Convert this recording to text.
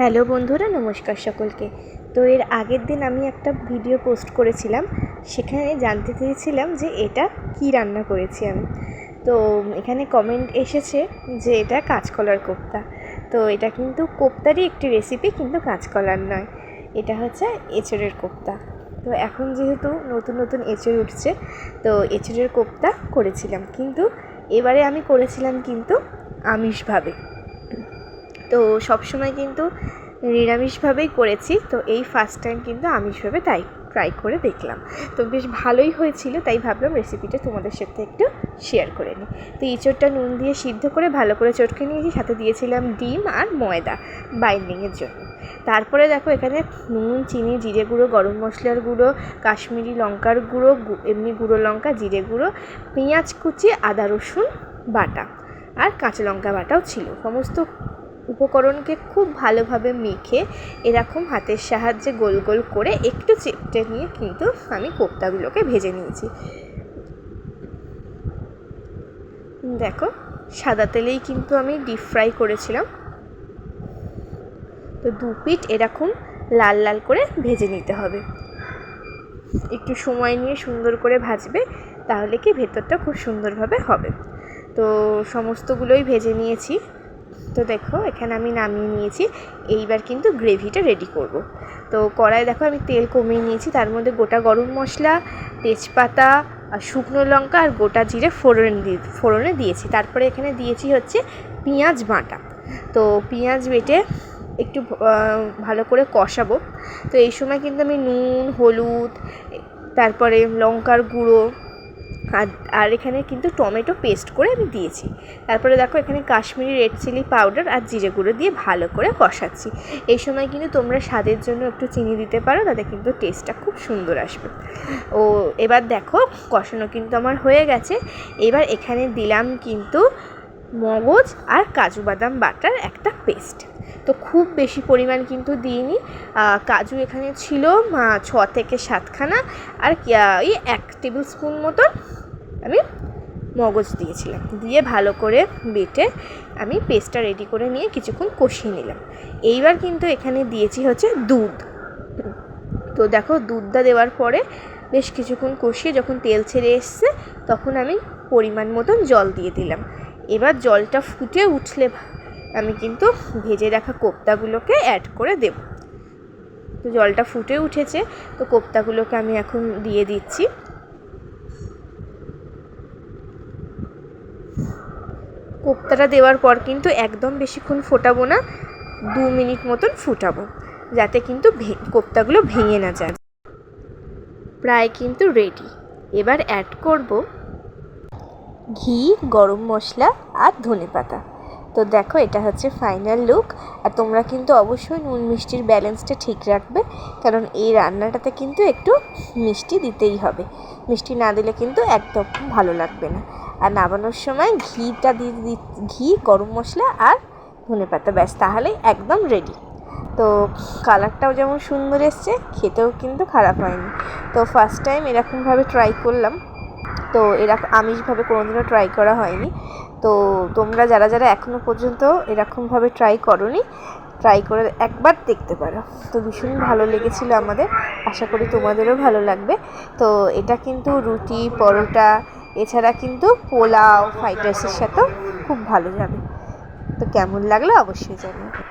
Hello বন্ধুরা, নমস্কার সকলকে। তো এর আগের দিন আমি একটা ভিডিও পোস্ট করেছিলাম, সেখানে জানতে চেয়েছিলাম যে এটা কি রান্না করেছি আমি। তো এখানে কমেন্ট এসেছে যে এটা কাঁচকলার কোপ্তা। তো এটা কিন্তু কোপ্তারই একটি রেসিপি কিন্তু কাঁচকলার নয়। এটা হচ্ছে এঁচড়ের কোপ্তা। তো এখন যেহেতু নতুন নতুন এঁচড় উঠছে, তো এঁচড়ের কোপ্তা করেছিলাম। কিন্তু এবারে আমি করেছিলাম কিন্তু আমিষভাবে। তো সবসময় কিন্তু নিরামিষভাবেই করেছি। তো এই ফার্স্ট টাইম কিন্তু আমিষভাবে তাই ট্রাই করে দেখলাম। তো বেশ ভালোই হয়েছিল, তাই ভাবলাম রেসিপিটা তোমাদের সাথে একটু শেয়ার করে নিই। তো ইঁচড়টা নুন দিয়ে সিদ্ধ করে ভালো করে চটকে নিয়েছি, সাথে দিয়েছিলাম ডিম আর ময়দা বাইন্ডিংয়ের জন্য। তারপরে দেখো এখানে নুন, চিনি, জিরে গুঁড়ো, গরম মশলার গুঁড়ো, কাশ্মীরি লঙ্কার গুঁড়ো এমনি গুঁড়ো লঙ্কা, জিরে গুঁড়ো, পেঁয়াজ কুচি, আদা রসুন বাটা আর কাঁচা লঙ্কা বাটাও ছিল। সমস্ত উপকরণকে খুব ভালোভাবে মেখে এরকম হাতের সাহায্যে গোল গোল করে একটু চেপটে নিয়ে কিন্তু আমি কোপ্তাগুলোকে ভেজে নিয়েছি। দেখো, সাদা তেলেই কিন্তু আমি ডিপ ফ্রাই করেছিলাম। তো দু পিঠ এরকম লাল লাল করে ভেজে নিতে হবে। একটু সময় নিয়ে সুন্দর করে ভাজবে, তাহলে কি ভেতরটা খুব সুন্দরভাবে হবে। তো সমস্তগুলোই ভেজে নিয়েছি। তো দেখো, এখানে আমি নামিয়ে নিয়েছি। এইবার কিন্তু গ্রেভিটা রেডি করব। তো কড়াই দেখো, আমি তেল কমিয়ে নিয়েছি। তার মধ্যে গোটা গরম মশলা, তেজপাতা, আর শুকনো লঙ্কা আর গোটা জিরে ফোড়ন দিয়ে ফোড়নে দিয়েছি। তারপরে এখানে দিয়েছি হচ্ছে পেঁয়াজ বাটা। তো পেঁয়াজ বেটে একটু ভালো করে কষাবো। তো এই সময় কিন্তু আমি নুন, হলুদ, তারপরে লঙ্কার গুঁড়ো আর আর এখানে কিন্তু টমেটো পেস্ট করে আমি দিয়েছি। তারপরে দেখো এখানে কাশ্মীরি রেড চিলি পাউডার আর জিরে গুঁড়ো দিয়ে ভালো করে কষাচ্ছি। এই সময় কিন্তু তোমরা স্বাদের জন্য একটু চিনি দিতে পারো, তাতে কিন্তু টেস্টটা খুব সুন্দর আসবে। ও, এবার দেখো কষানো কিন্তু আমার হয়ে গেছে। এবার এখানে দিলাম কিন্তু মগজ আর কাজু বাদাম বাটার একটা পেস্ট। তো খুব বেশি পরিমাণ কিন্তু দিইনি। কাজু এখানে ছিল ছ থেকে সাতখানা আর ওই এক টেবিল স্পুন মতন আমি মগজ দিয়েছিলাম। দিয়ে ভালো করে বেটে আমি পেস্টটা রেডি করে নিয়ে কিছুক্ষণ কষিয়ে নিলাম। এইবার কিন্তু এখানে দিয়েছি হচ্ছে দুধ। তো দেখো দুধটা দেওয়ার পরে বেশ কিছুক্ষণ কষিয়ে যখন তেল ছেড়ে এসছে, তখন আমি পরিমাণ মতন জল দিয়ে দিলাম। এবার জলটা ফুটে উঠলে আমি কিন্তু ভেজে রাখা কোপ্তাগুলোকে অ্যাড করে দেব। তো জলটা ফুটে উঠেছে, তো কোপ্তাগুলোকে আমি এখন দিয়ে দিচ্ছি। কোপ্তাটা দেওয়ার পর কিন্তু একদম বেশিক্ষণ ফোটাবো না, দু মিনিট মতন ফুটাবো, যাতে কিন্তু কোপ্তাগুলো ভেঙে না যায়। প্রায় কিন্তু রেডি এবার অ্যাড করব ঘি, গরম মশলা আর ধনে পাতা তো দেখো, এটা হচ্ছে ফাইনাল লুক আর তোমরা কিন্তু অবশ্যই নুন মিষ্টির ব্যালেন্সটা ঠিক রাখবে কারণ এই রান্নাটাতে কিন্তু একটু মিষ্টি দিতেই হবে। মিষ্টি না দিলে কিন্তু একদম ভালো লাগবে না। আর নামানোর সময় ঘিটা দিয়ে দি- ঘি, গরম মশলা আর ধনে পাতা, ব্যাস, তাহলেই একদম রেডি তো কালারটাও যেমন সুন্দর এসছে, খেতেও কিন্তু খারাপ হয়নি। তো ফার্স্ট টাইম এরকমভাবে ট্রাই করলাম। তো এরকম আমিষভাবে কোনোদিনও ট্রাই করা হয়নি। তো তোমরা যারা যারা এখনও পর্যন্ত এরকমভাবে ট্রাই করনি ট্রাই করে একবার দেখতে পারো। তো ভীষণ ভালো লেগেছিলো আমাদের। আশা করি তোমাদেরও ভালো লাগবে। তো এটা কিন্তু রুটি, পরোটা, এছাড়া কিন্তু পোলাও ফ্রাইড রাইসের সাথেও খুব ভালো যাবে। তো কেমন লাগল অবশ্যই জানিও।